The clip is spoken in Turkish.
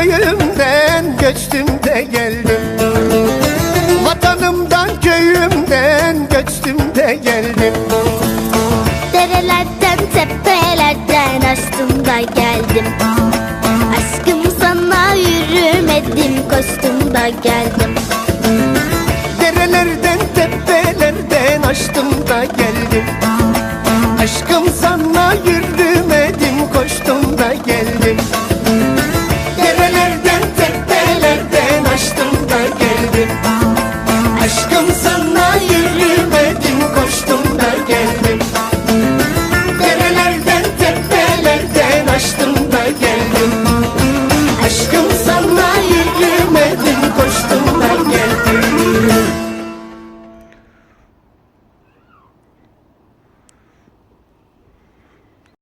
köyümden göçtüm de geldim. Vatanımdan köyümden göçtüm de geldim. Derelerden tepelerden açtım da geldim. Aşkım sana yürümedim koştum da geldim. Derelerden tepelerden açtım da geldim. Aşkım sana yürümedim koştum da geldim. Kızımsın